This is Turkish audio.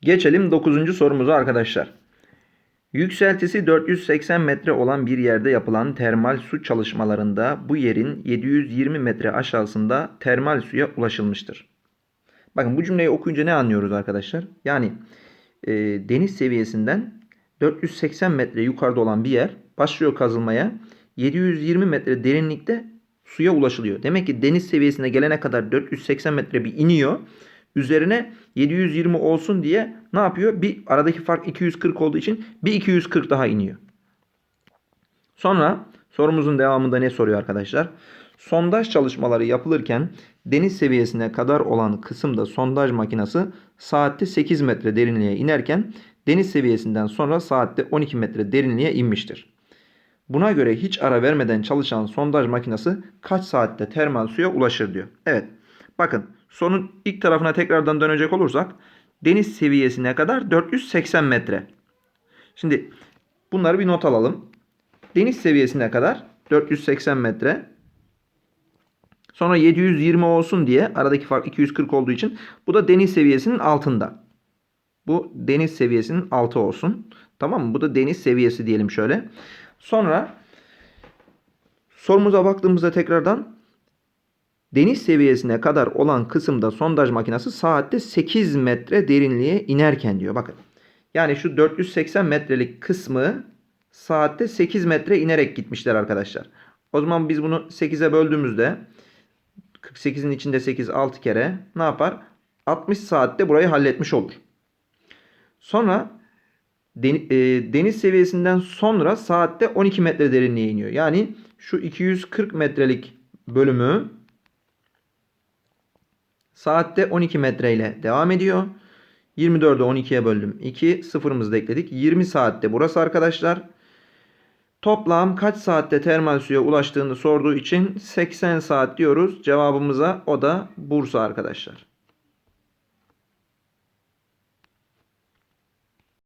Geçelim 9. sorumuza arkadaşlar. Yükseltisi 480 metre olan bir yerde yapılan termal su çalışmalarında bu yerin 720 metre aşağısında termal suya ulaşılmıştır. Bakın bu cümleyi okuyunca ne anlıyoruz arkadaşlar? Yani e, deniz seviyesinden 480 metre yukarıda olan bir yer başlıyor kazılmaya. 720 metre derinlikte suya ulaşılıyor. Demek ki deniz seviyesine gelene kadar 480 metre bir iniyor. Üzerine 720 olsun diye ne yapıyor? Bir aradaki fark 240 olduğu için bir 240 daha iniyor. Sonra sorumuzun devamında ne soruyor arkadaşlar? Sondaj çalışmaları yapılırken deniz seviyesine kadar olan kısımda sondaj makinesi saatte 8 metre derinliğe inerken deniz seviyesinden sonra saatte 12 metre derinliğe inmiştir. Buna göre hiç ara vermeden çalışan sondaj makinesi kaç saatte termal suya ulaşır diyor. Evet. Bakın sonun ilk tarafına tekrardan dönecek olursak deniz seviyesine kadar 480 metre. Şimdi bunları bir not alalım. Deniz seviyesine kadar 480 metre. Sonra 720 olsun diye aradaki fark 240 olduğu için bu da deniz seviyesinin altında. Bu deniz seviyesinin altı olsun. Tamam mı? Bu da deniz seviyesi diyelim şöyle. Sonra sorumuza baktığımızda tekrardan deniz seviyesine kadar olan kısımda sondaj makinesi saatte 8 metre derinliğe inerken diyor. Bakın. Yani şu 480 metrelik kısmı saatte 8 metre inerek gitmişler arkadaşlar. O zaman biz bunu 8'e böldüğümüzde 48'in içinde 8 6 kere ne yapar? 60 saatte burayı halletmiş olur. Sonra e, deniz seviyesinden sonra saatte 12 metre derinliğe iniyor. Yani şu 240 metrelik bölümü saatte 12 metre ile devam ediyor. 24'ü 12'ye böldüm. 2 sıfırımızı da ekledik. 20 saatte burası arkadaşlar. Toplam kaç saatte termal suya ulaştığını sorduğu için 80 saat diyoruz cevabımıza. O da Bursa arkadaşlar.